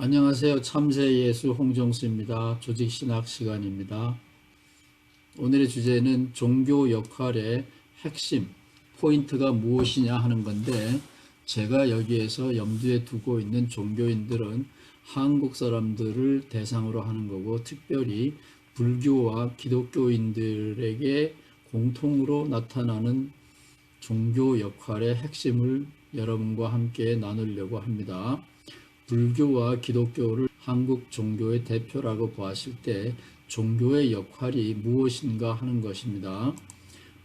안녕하세요. 참새 예수 홍정수입니다. 조직 신학 시간입니다. 오늘의 주제는 종교 역할의 핵심, 포인트가 무엇이냐 하는 건데, 제가 여기에서 염두에 두고 있는 종교인들은 한국 사람들을 대상으로 하는 거고, 특별히 불교와 기독교인들에게 공통으로 나타나는 종교 역할의 핵심을 여러분과 함께 나누려고 합니다. 불교와 기독교를 한국 종교의 대표라고 보았을 때 종교의 역할이 무엇인가 하는 것입니다.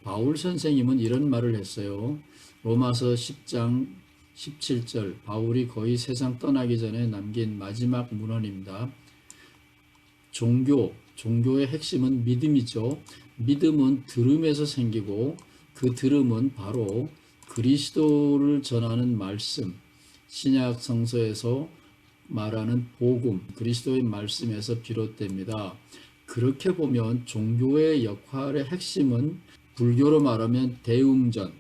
바울 선생님은 이런 말을 했어요. 로마서 10장 17절 바울이 거의 세상 떠나기 전에 남긴 마지막 문헌입니다. 종교, 종교의 핵심은 믿음이죠. 믿음은 들음에서 생기고 그 들음은 바로 그리스도를 전하는 말씀, 신약 성서에서 말하는 복음, 그리스도의 말씀에서 비롯됩니다. 그렇게 보면 종교의 역할의 핵심은 불교로 말하면 대웅전,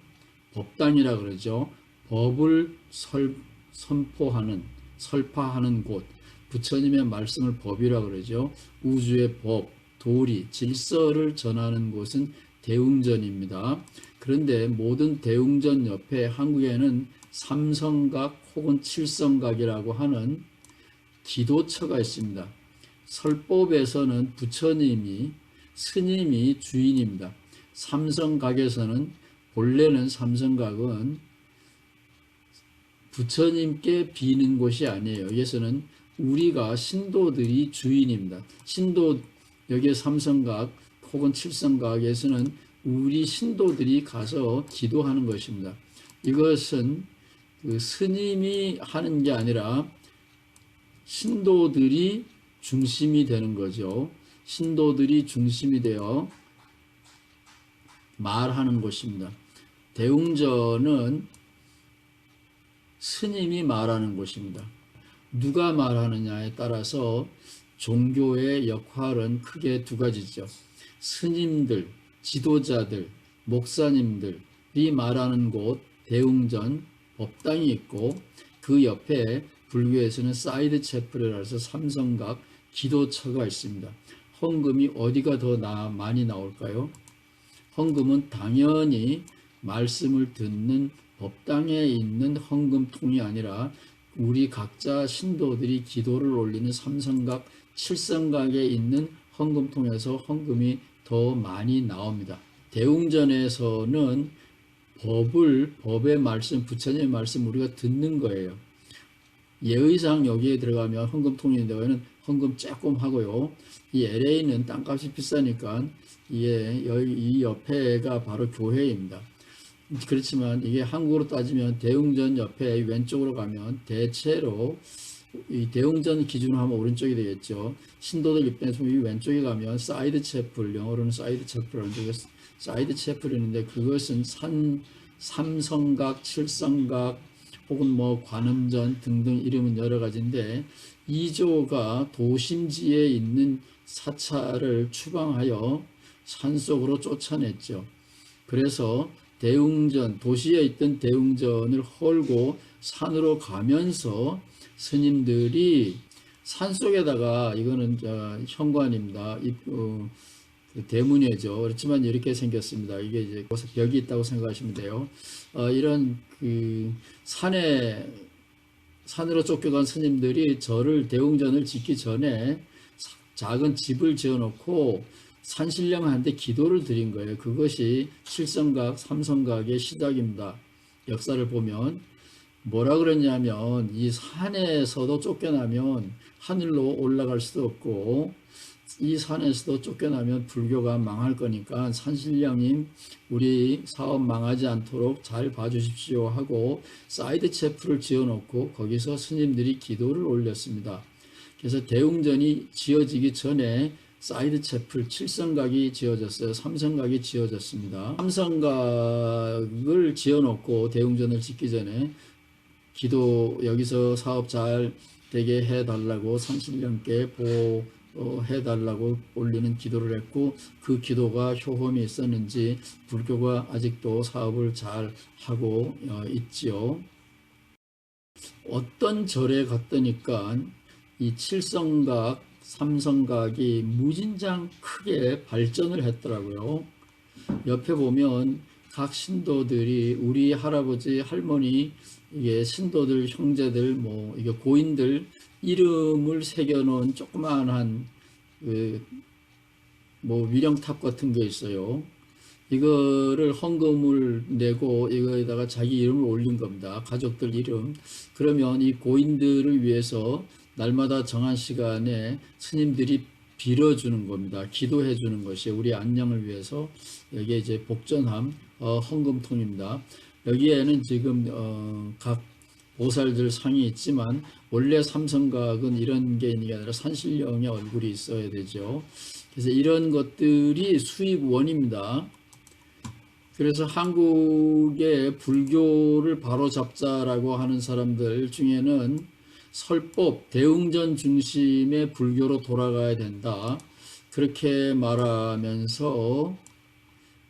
법당이라 그러죠. 법을 설, 선포하는, 설파하는 곳, 부처님의 말씀을 법이라 그러죠. 우주의 법, 도리, 질서를 전하는 곳은 대웅전입니다. 그런데 모든 대웅전 옆에 한국에는 삼성각 혹은 칠성각이라고 하는 기도처가 있습니다. 설법에서는 부처님이 스님이 주인입니다. 삼성각에서는 본래는 삼성각은 부처님께 비는 곳이 아니에요. 여기서는 우리가 신도들이 주인입니다. 신도 여기 삼성각 혹은 칠성각에서는 우리 신도들이 가서 기도하는 것입니다. 이것은 그 스님이 하는 게 아니라 신도들이 중심이 되는 거죠. 신도들이 중심이 되어 말하는 곳입니다. 대웅전은 스님이 말하는 곳입니다. 누가 말하느냐에 따라서 종교의 역할은 크게 두 가지죠. 스님들, 지도자들, 목사님들이 말하는 곳 대웅전 법당이 있고 그 옆에 불교에서는 사이드 채플이라서 삼성각 기도처가 있습니다. 헌금이 어디가 더 나, 많이 나올까요? 헌금은 당연히 말씀을 듣는 법당에 있는 헌금통이 아니라 우리 각자 신도들이 기도를 올리는 삼성각, 칠성각에 있는 헌금통에서 헌금이 더 많이 나옵니다. 대웅전에서는 법을 법의 말씀, 부처님의 말씀 우리가 듣는 거예요. 예의상 여기에 들어가면 헌금통이 들어가는 헌금 조금 하고요. 이 LA는 땅값이 비싸니까 예, 이 옆에가 바로 교회입니다. 그렇지만 이게 한국으로 따지면 대웅전 옆에 왼쪽으로 가면 대체로 이 대웅전 기준으로 하면 오른쪽이 되겠죠. 신도들 입장에서 이 왼쪽에 가면 사이드 채플, 영어로는 사이드 채플이라는 게 사이드 채플이 있는데 그것은 산, 삼성각, 칠성각 혹은 뭐 관음전 등등 이름은 여러 가지인데 이조가 도심지에 있는 사찰을 추방하여 산속으로 쫓아냈죠. 그래서 대웅전, 도시에 있던 대웅전을 헐고 산으로 가면서 스님들이 산속에다가 이거는 현관입니다. 어, 그 대문이죠. 그렇지만 이렇게 생겼습니다. 이게 이제 벽이 있다고 생각하시면 돼요. 어, 이런 그 산에 산으로 쫓겨간 스님들이 절을 대웅전을 짓기 전에 작은 집을 지어놓고 산신령한테 기도를 드린 거예요. 그것이 칠성각, 삼성각의 시작입니다. 역사를 보면 뭐라 그랬냐면 이 산에서도 쫓겨나면 하늘로 올라갈 수도 없고 이 산에서도 쫓겨나면 불교가 망할 거니까 산신령님 우리 사업 망하지 않도록 잘 봐주십시오 하고 사이드 채플을 지어놓고 거기서 스님들이 기도를 올렸습니다. 그래서 대웅전이 지어지기 전에 사이드 채플 7성각이 지어졌어요. 삼성각이 지어졌습니다. 삼성각을 지어놓고 대웅전을 짓기 전에 기도 여기서 사업 잘 되게 해달라고 산신령께 보 어, 해달라고 올리는 기도를 했고 그 기도가 효험이 있었는지 불교가 아직도 사업을 잘 하고 어, 있지요. 어떤 절에 갔더니까 이 칠성각, 삼성각이 무진장 크게 발전을 했더라고요. 옆에 보면 각 신도들이 우리 할아버지, 할머니, 이게 신도들, 형제들, 뭐 이게 고인들 이름을 새겨놓은 조그마한 그뭐 위령탑 같은 게 있어요. 이거를 헌금을 내고 이거에다가 자기 이름을 올린 겁니다. 가족들 이름. 그러면 이 고인들을 위해서 날마다 정한 시간에 스님들이 빌어주는 겁니다. 기도해 주는 것이 우리 안녕을 위해서 여기에 이제 복전함 어, 헌금통입니다. 여기에는 지금 어, 각 보살들 상이 있지만 원래 삼성각은 이런 게 있는 게 아니라 산신령의 얼굴이 있어야 되죠. 그래서 이런 것들이 수입원입니다. 그래서 한국의 불교를 바로잡자라고 하는 사람들 중에는 설법, 대웅전 중심의 불교로 돌아가야 된다. 그렇게 말하면서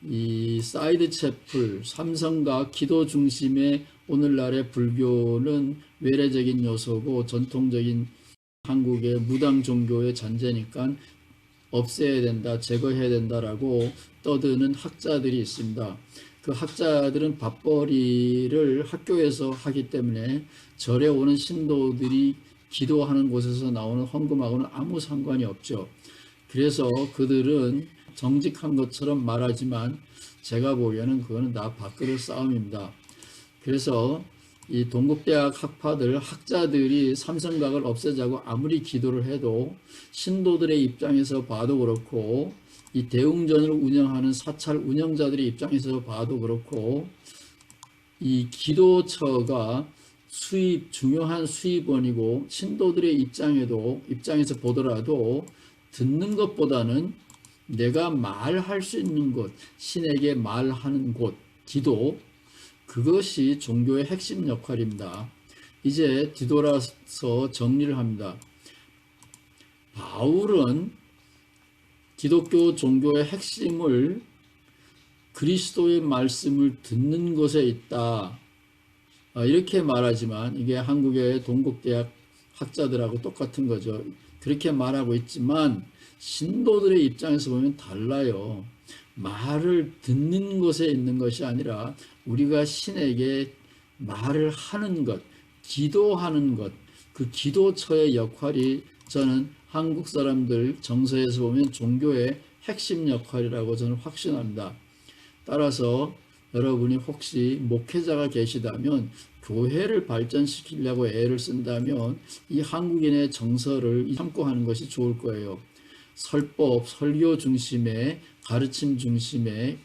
이 사이드 채플, 삼성과 기도 중심의 오늘날의 불교는 외래적인 요소고 전통적인 한국의 무당 종교의 잔재니까 없애야 된다, 제거해야 된다라고 떠드는 학자들이 있습니다. 그 학자들은 밥벌이를 학교에서 하기 때문에 절에 오는 신도들이 기도하는 곳에서 나오는 헌금하고는 아무 상관이 없죠. 그래서 그들은 정직한 것처럼 말하지만 제가 보기에는 그거는 다 밥그릇 싸움입니다. 그래서 이 동국대학 학파들 학자들이 삼성각을 없애자고 아무리 기도를 해도 신도들의 입장에서 봐도 그렇고 이 대웅전을 운영하는 사찰 운영자들의 입장에서 봐도 그렇고 이 기도처가 수입 중요한 수입원이고 신도들의 입장에도 입장에서 보더라도 듣는 것보다는 내가 말할 수 있는 곳, 신에게 말하는 곳, 기도 그것이 종교의 핵심 역할입니다. 이제 뒤돌아서 정리를 합니다. 바울은 기독교 종교의 핵심을 그리스도의 말씀을 듣는 것에 있다. 아, 이렇게 말하지만 이게 한국의 동국대학 학자들하고 똑같은 거죠. 그렇게 말하고 있지만 신도들의 입장에서 보면 달라요. 말을 듣는 것에 있는 것이 아니라 우리가 신에게 말을 하는 것, 기도하는 것, 그 기도처의 역할이 저는 한국 사람들 정서에서 보면 종교의 핵심 역할이라고 저는 확신합니다. 따라서 여러분이 혹시 목회자가 계시다면 교회를 발전시키려고 애를 쓴다면 이 한국인의 정서를 참고 하는 것이 좋을 거예요. 설법, 설교 중심의 가르침 중심의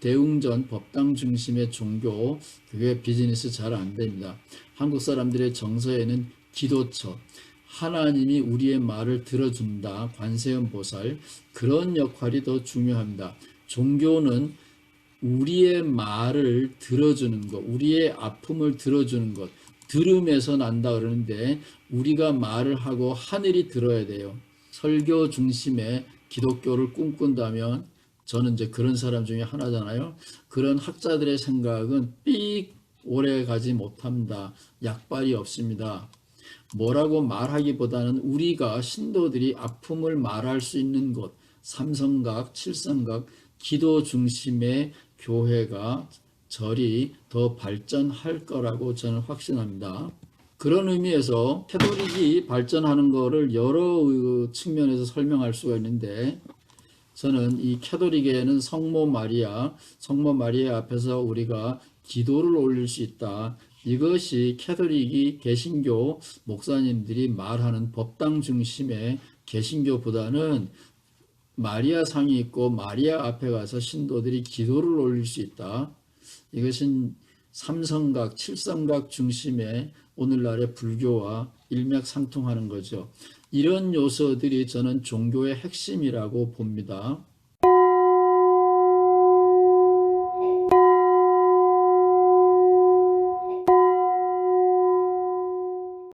대웅전 법당 중심의 종교 그게 비즈니스 잘 안 됩니다. 한국 사람들의 정서에는 기도처 하나님이 우리의 말을 들어준다 관세음 보살 그런 역할이 더 중요합니다. 종교는 우리의 말을 들어주는 것, 우리의 아픔을 들어주는 것, 들음에서 난다 그러는데 우리가 말을 하고 하늘이 들어야 돼요. 설교 중심의 기독교를 꿈꾼다면 저는 이제 그런 사람 중에 하나잖아요. 그런 학자들의 생각은 삑 오래 가지 못합니다. 약발이 없습니다. 뭐라고 말하기보다는 우리가 신도들이 아픔을 말할 수 있는 곳, 삼성각, 칠성각, 기도 중심의 교회가 절이 더 발전할 거라고 저는 확신합니다. 그런 의미에서 캐톨릭이 발전하는 것을 여러 측면에서 설명할 수가 있는데 저는 이 캐톨릭에는 성모 마리아, 성모 마리아 앞에서 우리가 기도를 올릴 수 있다. 이것이 캐톨릭이 개신교 목사님들이 말하는 법당 중심의 개신교보다는 마리아 상이 있고 마리아 앞에 가서 신도들이 기도를 올릴 수 있다. 이것은 삼성각, 칠성각 중심의 오늘날의 불교와 일맥상통하는 거죠. 이런 요소들이 저는 종교의 핵심이라고 봅니다.